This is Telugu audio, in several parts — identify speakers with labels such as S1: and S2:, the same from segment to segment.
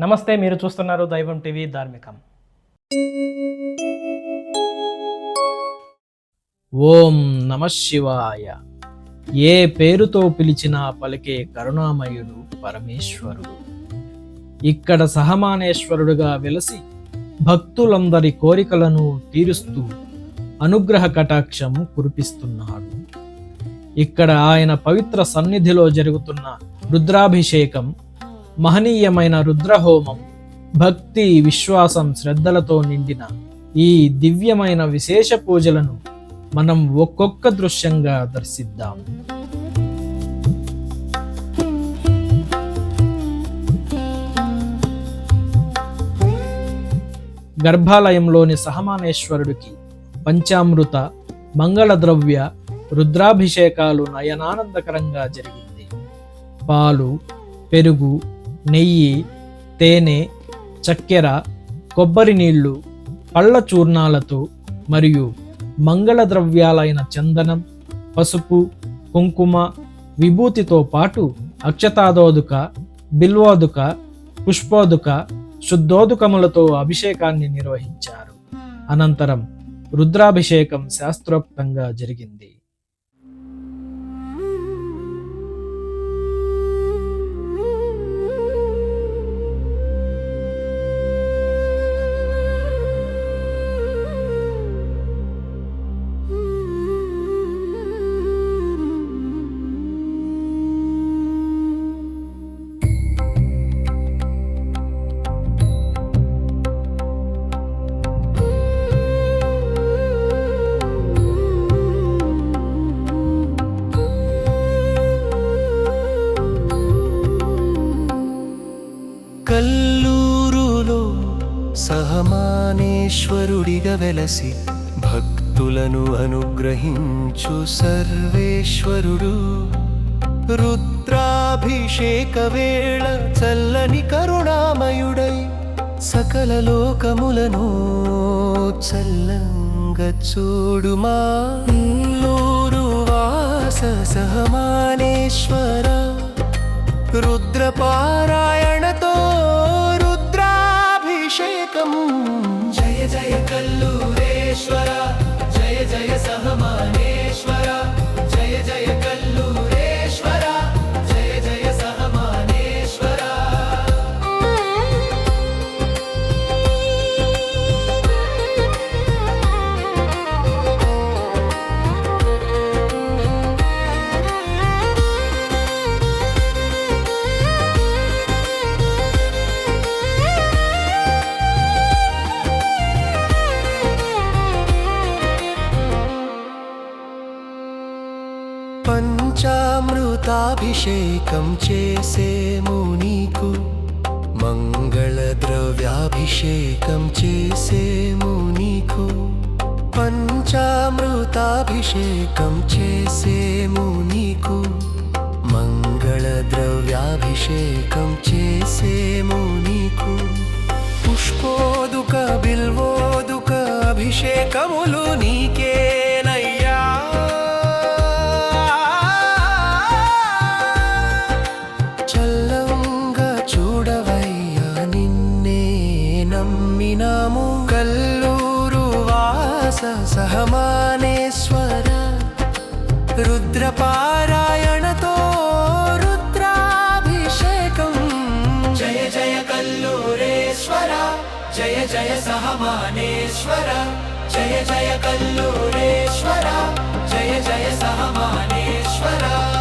S1: నమస్తే మీరు చూస్తున్నారు దైవం టీవీ ధార్మికం. ఓం నమ శివాయ. ఏ పేరుతో పిలిచినా పలికే కరుణామయుడు పరమేశ్వరుడు. ఇక్కడ సహమానేశ్వరుడుగా వెలసి భక్తులందరి కోరికలను తీరుస్తూ అనుగ్రహ కటాక్షం కురిపిస్తున్నాడు. ఇక్కడ ఆయన పవిత్ర సన్నిధిలో జరుగుతున్న రుద్రాభిషేకం మహనీయమైన రుద్రహోమం భక్తి విశ్వాసం శ్రద్ధలతో నిండిన ఈ దివ్యమైన విశేష పూజలను మనం ఒక్కొక్క దృశ్యంగా దర్శిద్దాం. గర్భాలయంలోని సహమానేశ్వరుడికి పంచామృత మంగళ ద్రవ్య రుద్రాభిషేకాలు నయనానందకరంగా జరిగింది. పాలు పెరుగు నెయ్యి తేనె చక్కెర కొబ్బరి నీళ్ళు పళ్ళ చూర్ణాలతో మరియు మంగళ ద్రవ్యాలైన చందనం పసుపు కుంకుమ విభూతితో పాటు అక్షతాదోదుక బిల్వోదుక పుష్పోదుక శుద్ధోదుకములతో అభిషేకాన్ని నిర్వహించారు. అనంతరం రుద్రాభిషేకం శాస్త్రోక్తంగా జరిగింది.
S2: వెలసి భక్తులను అనుగ్రహించు సర్వేశ్వరుడు. రుద్రాభిషేక వేళ చల్లని కరుణామయుడై సకల లోకములను చల్లంగా చూడుమా ఊరూరు వాస సహమానేశ్వర. రుద్రపారాయణతో రుద్రాభిషేకం జయ జయ కల్లు జయ మంగళ ద్రవ్యాభిషేకం చేసేము నీకు. పంచామృతాభిషేకం చేసేము నీకు. మంగళ ద్రవ్యాభిషేకం చేసేము నీకు. పుష్పోదుక బిల్వోదుక అభిషేకములు నీకే. ीना कल्लूरुवास सहमानेश्वर रुद्रपारायणतो रुद्राभिषेकम्। जय जय कल्लूरेश्वर। जय जय सहमानेश्वर। जय जय कल्लूरेश्वर। जय जय सहमानेश्वर।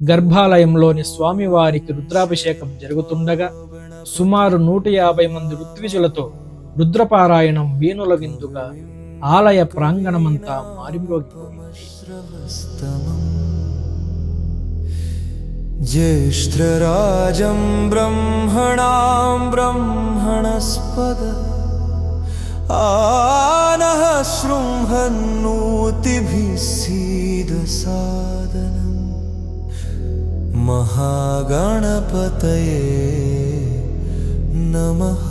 S1: గర్భాలయంలోని స్వామివారికి రుద్రాభిషేకం జరుగుతుండగా సుమారు నూట యాభై మంది ఋత్విజులతో రుద్రపారాయణం వీణుల విందుగా ఆలయ ప్రాంగణమంతా మారిమ్రోగిపోయింది
S2: ज्येष्ठराजं ब्रह्मणां ब्रह्मणस्पद आनः शृण्वन्नोतिभिः सीदसादनम् महागणपतये नमः।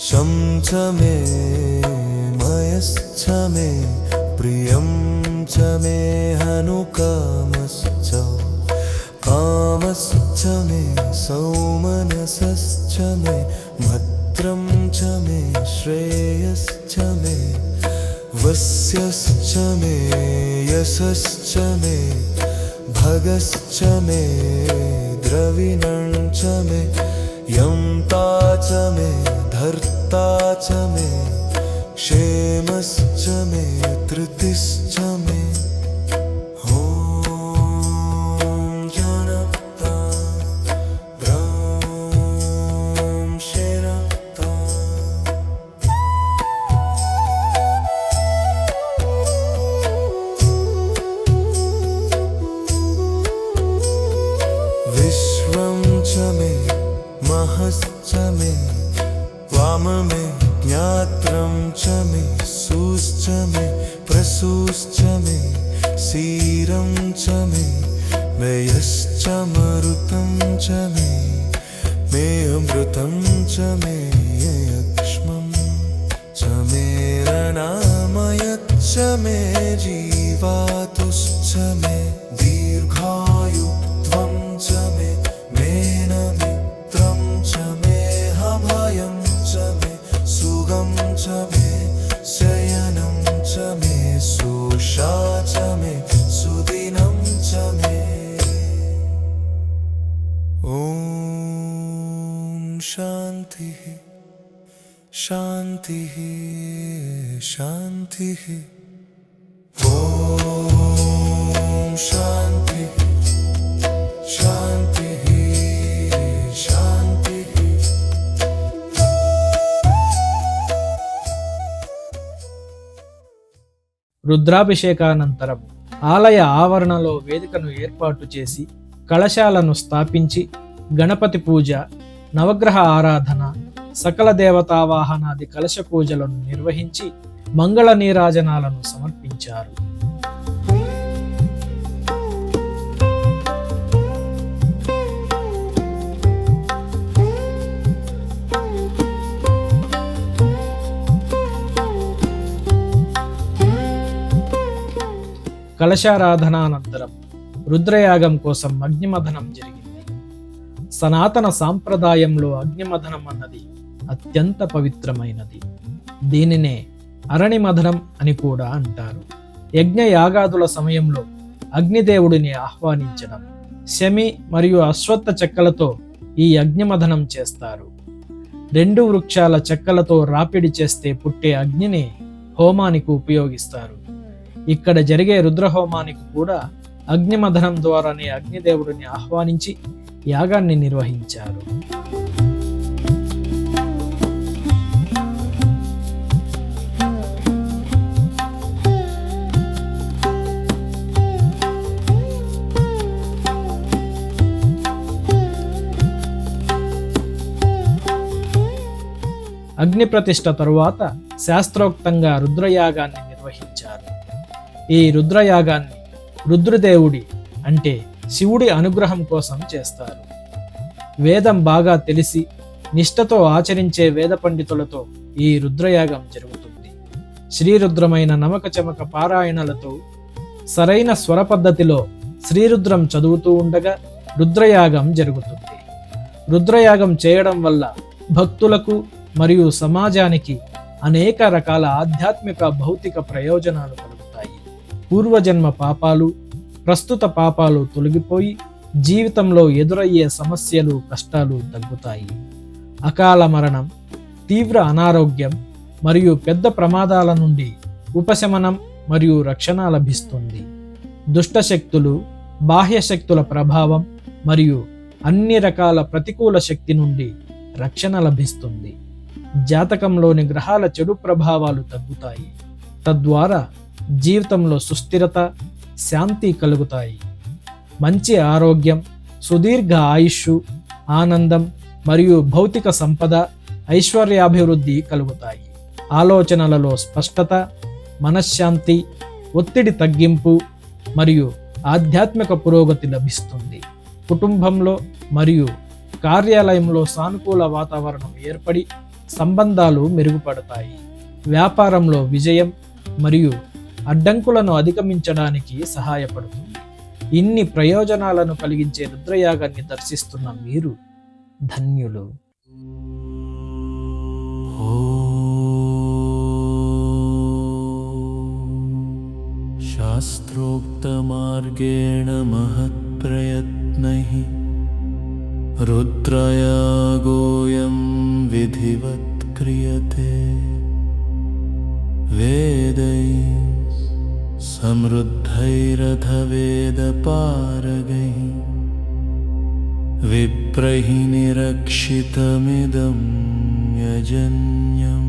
S2: चमचमे मय
S3: प्रणयश्च मे प्रियं च मे हनुकामश्च। कामश्च मे सौमनसश्च मे भद्रं च मे श्रेयश्च मे वस्यश्च मे यशश्च मे भगश्च मे द्रविणं च मे यं ता च मे धर्ता च मे क्षेमश्च मे ज्ञात्रं च मे सूश्च मे प्रसूश्च मे सीरं च मे मेयश्च मरुतं च मे मे अमृतं च मे यक्ष्मं च मे रणामयच्च मे जीवातुश्च मे दीर्घायुत्वं शान्तिः शान्तिः ॐ शान्तिः शान्तिः शान्तिः
S1: రుద్రాభిషేకానంతరం ఆలయ ఆవరణలో వేదికను ఏర్పాటు చేసి కళశాలను స్థాపించి గణపతి పూజ నవగ్రహ ఆరాధన సకల దేవతావాహనాది కలశ పూజలను నిర్వహించి మంగళ నీరాజనాలను సమర్పించారు. కలశారాధనానంతరం రుద్రయాగం కోసం అగ్నిమథనం జరిగింది. సనాతన సాంప్రదాయంలో అగ్నిమథనం అన్నది అత్యంత పవిత్రమైనది. దీనినే అరణిమథనం అని కూడా అంటారు. యజ్ఞ యాగాదుల సమయంలో అగ్నిదేవుడిని ఆహ్వానించడం శమి మరియు అశ్వత్థ చెక్కలతో ఈ అగ్నిమథనం చేస్తారు. రెండు వృక్షాల చెక్కలతో రాపిడి చేస్తే పుట్టే అగ్నిని హోమానికి ఉపయోగిస్తారు. ఇక్కడ జరిగే రుద్రహోమానికి కూడా అగ్నిమథనం ద్వారానే అగ్నిదేవుడిని ఆహ్వానించి యాగాన్ని నిర్వహించారు. అగ్ని ప్రతిష్ట తరువాత శాస్త్రోక్తంగా రుద్రయాగాన్ని నిర్వహించారు. ఈ రుద్రయాగాన్ని రుద్రదేవుడి అంటే శివుడి అనుగ్రహం కోసం చేస్తారు. వేదం బాగా తెలిసి నిష్ఠతో ఆచరించే వేద పండితులతో ఈ రుద్రయాగం జరుగుతుంది. శ్రీరుద్రమైన నమక చమక పారాయణలతో సరైన స్వర పద్ధతిలో శ్రీరుద్రం చదువుతూ ఉండగా రుద్రయాగం జరుగుతుంది. రుద్రయాగం చేయడం వల్ల భక్తులకు మరియు సమాజానికి అనేక రకాల ఆధ్యాత్మిక భౌతిక ప్రయోజనాలు కలుగుతాయి. పూర్వజన్మ పాపాలు ప్రస్తుత పాపాలు తొలగిపోయి జీవితంలో ఎదురయ్యే సమస్యలు కష్టాలు తగ్గుతాయి. అకాల మరణం తీవ్ర అనారోగ్యం మరియు పెద్ద ప్రమాదాల నుండి ఉపశమనం మరియు రక్షణ లభిస్తుంది. దుష్ట శక్తులు బాహ్య శక్తుల ప్రభావం మరియు అన్ని రకాల ప్రతికూల శక్తి నుండి రక్షణ లభిస్తుంది. జాతకంలోని గ్రహాల చెడు ప్రభావాలు తగ్గుతాయి. తద్వారా జీవితంలో సుస్థిరత శాంతి కలుగుతాయి. మంచి ఆరోగ్యం సుదీర్ఘ ఆయుష్ ఆనందం మరియు భౌతిక సంపద ఐశ్వర్యాభివృద్ధి కలుగుతాయి. ఆలోచనలలో స్పష్టత మనశ్శాంతి ఒత్తిడి తగ్గింపు మరియు ఆధ్యాత్మిక పురోగతి లభిస్తుంది. కుటుంబంలో మరియు కార్యాలయంలో సానుకూల వాతావరణం ఏర్పడి సంబంధాలు మెరుగుపడతాయి. వ్యాపారంలో విజయం మరియు అడ్డంకులను అధిగమించడానికి సహాయపడుతుంది ఇన్ని ప్రయోజనాలను కలిగించే రుద్రయాగాన్ని దర్శిస్తున్న మీరు ధన్యులు
S3: शास्त्रोक्तमार्गेण महत्प्रयत्नैः रुद्रयागोऽयं विधिवत् क्रियते वेदैः समृद्धैरथवेदपारगैः विप्रैः निरक्षितमिदं यजन्यम्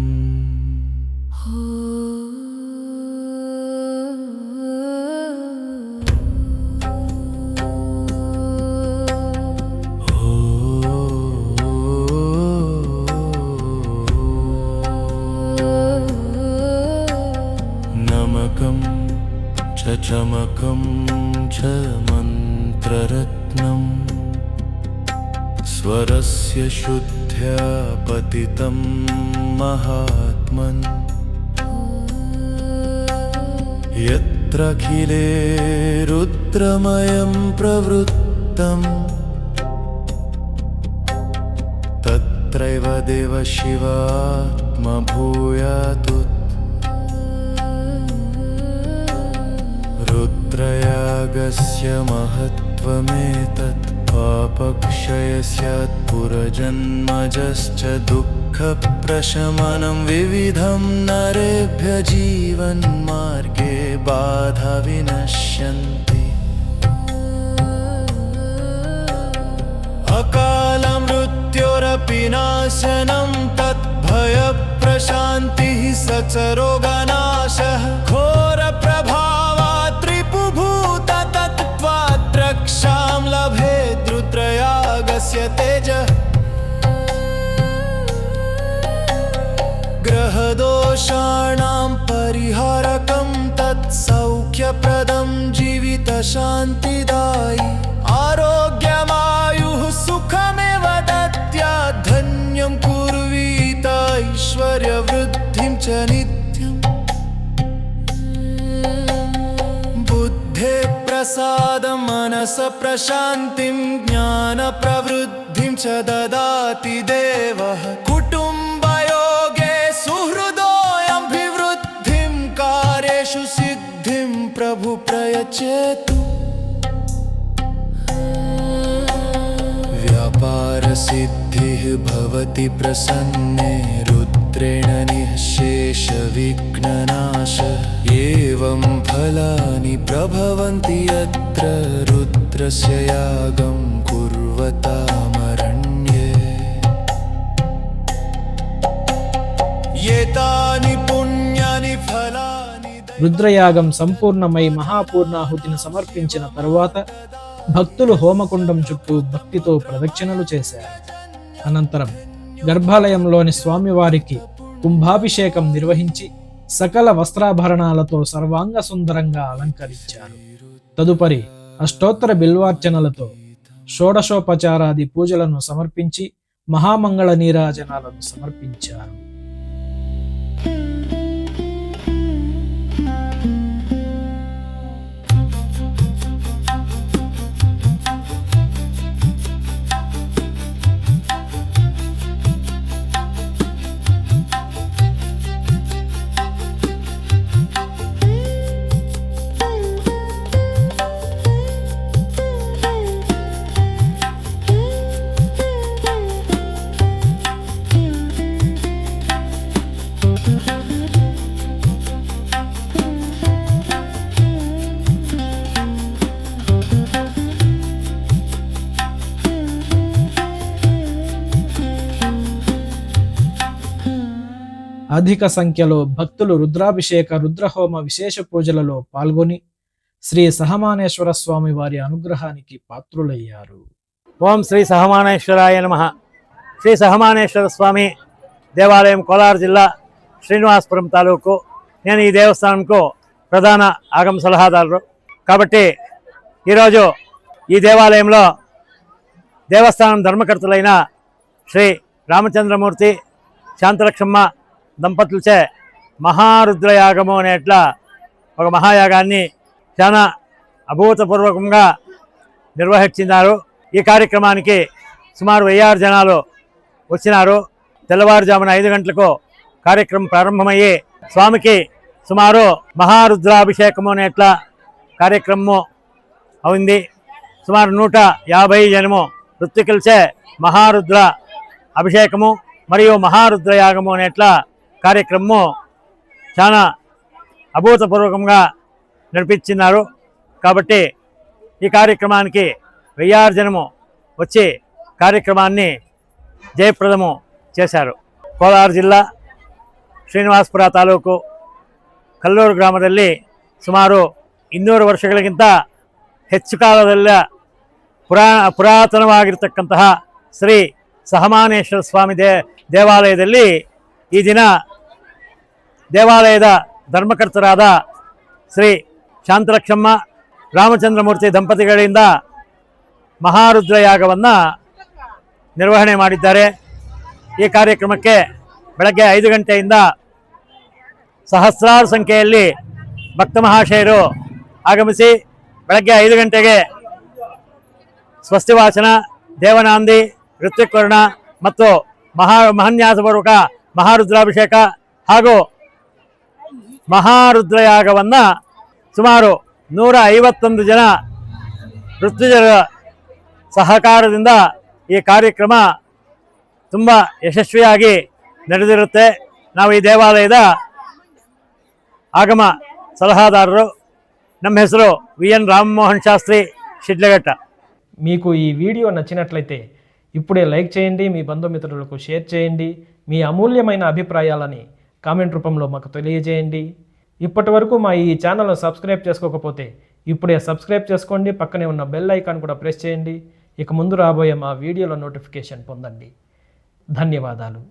S3: च चमकं च मन्त्ररत्नम् स्वरस्य शुद्ध्या पतितं महात्मन्। यत्रखिले रुद्रमयं प्रवृत्तम् तत्रैव देवशिवात्मभूयातु रुद्रयागस्य महत्त्वमेतत् पापक्षयस्यात् पुरजन्मजश्च दुःखप्रशमनं विविधं नरेभ्य जीवन्मार्गे बाधा विनश्यन्ति। अकालमृत्योरपि नाशनं तद्भयप्रशान्तिः स तेजः ग्रहदोषाणां परिहारकं तत्सौख्यप्रदं जीवितशान्तिदायि आरोग्यमायुः सुखमेव दत्या धन्यं कुर्वीत ऐश्वर्यवृद्धिं च नित्यम् प्रसादं मनस प्रशान्तिं ज्ञानप्रवृद्धिं च ददाति देवः। कुटुम्बयोगे सुहृदोऽयमभिवृद्धिं कार्येषु सिद्धिं प्रभु प्रयच्छेतु। व्यापारसिद्धिः भवति प्रसन्ने रुद्रेण निःशेषविघ्ननाश एवं फलानि प्रभवन्ति यत्र रुद्रस्य यागं कुर्वतामरण्ये एतानि पुण्यानि फलानि
S1: రుద్రయాగం సంపూర్ణమై మహాపూర్ణాహుతిని సమర్పించిన తరువాత భక్తులు హోమకుండం చుట్టూ భక్తితో ప్రదక్షిణలు చేశారు అనంతరం గర్భాలయంలోని స్వామివారికి కుంభాభిషేకం నిర్వహించి సకల వస్త్రాభరణాలతో సర్వాంగ సుందరంగా అలంకరించారు. తదుపరి అష్టోత్తర బిల్వార్చనలతో షోడశోపచారాది పూజలను సమర్పించి మహామంగళ నీరాజనాలను సమర్పించారు. అధిక సంఖ్యలో భక్తులు రుద్రాభిషేక రుద్రహోమ విశేష పూజలలో పాల్గొని శ్రీ సహమానేశ్వర స్వామి వారి అనుగ్రహానికి పాత్రులయ్యారు.
S4: ఓం శ్రీ సహమానేశ్వరాయ నమ. శ్రీ సహమానేశ్వర స్వామి దేవాలయం కోలార్ జిల్లా శ్రీనివాసపురం తాలూకు. నేను ఈ దేవస్థానంకు ప్రధాన ఆగమ సలహాదారు కాబట్టి ఈరోజు ఈ దేవాలయంలో దేవస్థానం ధర్మకర్తలైన శ్రీ రామచంద్రమూర్తి శాంతలక్ష్మ దంపతులచే మహారుద్రయాగము అనేట్ల ఒక మహాయాగాన్ని చాలా అభూతపూర్వకంగా నిర్వహించినారు. ఈ కార్యక్రమానికి సుమారు వెయ్యారు జనాలు వచ్చినారు. తెల్లవారుజామున ఐదు గంటలకు కార్యక్రమం ప్రారంభమయ్యి స్వామికి సుమారు మహారుద్రాభిషేకము అనేట్ల కార్యక్రమము అయింది. సుమారు నూట యాభై జనము ఋత్వికులచే మహారుద్ర అభిషేకము మరియు మహారుద్ర యాగము అనేట్లా కార్యక్రమము చాలా అభూతపూర్వకంగా నడిపించినారు కాబట్టి ఈ కార్యక్రమానికి వెయ్యారు జనము వచ్చి కార్యక్రమాన్ని జయప్రదము చేశారు ಕೋಲಾರ ಜಿಲ್ಲಾ ಶ್ರೀನಿವಾಸಪುರ ತಾಲೂಕು ಕಲ್ಲೂರು ಗ್ರಾಮದಲ್ಲಿ ಸುಮಾರು ಇನ್ನೂರು ವರ್ಷಗಳಿಗಿಂತ ಹೆಚ್ಚು ಕಾಲದಲ್ಲ ಪುರಾ ಪುರಾತನವಾಗಿರ್ತಕ್ಕಂತಹ ಶ್ರೀ ಸಹಮಾನೇಶ್ವರ ಸ್ವಾಮಿ ದೇ ದೇವಾಲಯದಲ್ಲಿ ಈ ದಿನ ದೇವಾಲಯದ ಧರ್ಮಕರ್ತರಾದ ಶ್ರೀ ಶಾಂತಲಕ್ಷಮ್ಮ, ರಾಮಚಂದ್ರಮೂರ್ತಿ ದಂಪತಿಗಳಿಂದ ಮಹಾರುದ್ರ ಯಾಗವನ್ನು ನಿರ್ವಹಣೆ ಮಾಡಿದ್ದಾರೆ. ಈ ಕಾರ್ಯಕ್ರಮಕ್ಕೆ ಬೆಳಗ್ಗೆ ಐದು ಗಂಟೆಯಿಂದ ಸಹಸ್ರಾರು ಸಂಖ್ಯೆಯಲ್ಲಿ ಭಕ್ತ ಮಹಾಶಯರು ಆಗಮಿಸಿ ಬೆಳಗ್ಗೆ ಐದು ಗಂಟೆಗೆ ಸ್ವಸ್ತಿವಾಚನ, ದೇವನಾಂದಿ ಋತ್ವಿಕರ್ಣ ಮತ್ತು ಮಹಾ ಮಹನ್ಯಾಸಪೂರ್ವಕ ಮಹಾರುದ್ರಾಭಿಷೇಕ ಹಾಗೂ ಮಹಾರುದ್ರಯಾಗವನ್ನು ಸುಮಾರು ನೂರ ಐವತ್ತೊಂದು ಜನ ಋತ್ವಿಜರ ಸಹಕಾರದಿಂದ ಈ ಕಾರ್ಯಕ್ರಮ ತುಂಬ ಯಶಸ್ವಿಯಾಗಿ ನಡೆದಿರುತ್ತೆ ನಾವು ಈ ದೇವಾಲಯದ ಆಗಮ ಸಲಹಾದಾರರು ನಮ್ಮ ಹೆಸರು ವಿ ಎನ್ ರಾಮಮೋಹನ್ ಶಾಸ್ತ್ರಿ ಶಿಡ್ಲಘಟ್ಟ
S1: మీకు ఈ వీడియో నచ్చినట్లయితే ఇప్పుడే లైక్ చేయండి మీ బంధుమిత్రులకు షేర్ చేయండి మీ అమూల్యమైన అభిప్రాయాలని కామెంట్ రూపంలో మాకు తెలియజేయండి. ఇప్పటి వరకు మా ఈ ఛానల్ను సబ్స్క్రైబ్ చేసుకోకపోతే ఇప్పుడే సబ్స్క్రైబ్ చేసుకోండి. పక్కనే ఉన్న బెల్ ఐకాన్ కూడా ప్రెస్ చేయండి. ఇక ముందు రాబోయే మా వీడియోల నోటిఫికేషన్ పొందండి. ధన్యవాదాలు.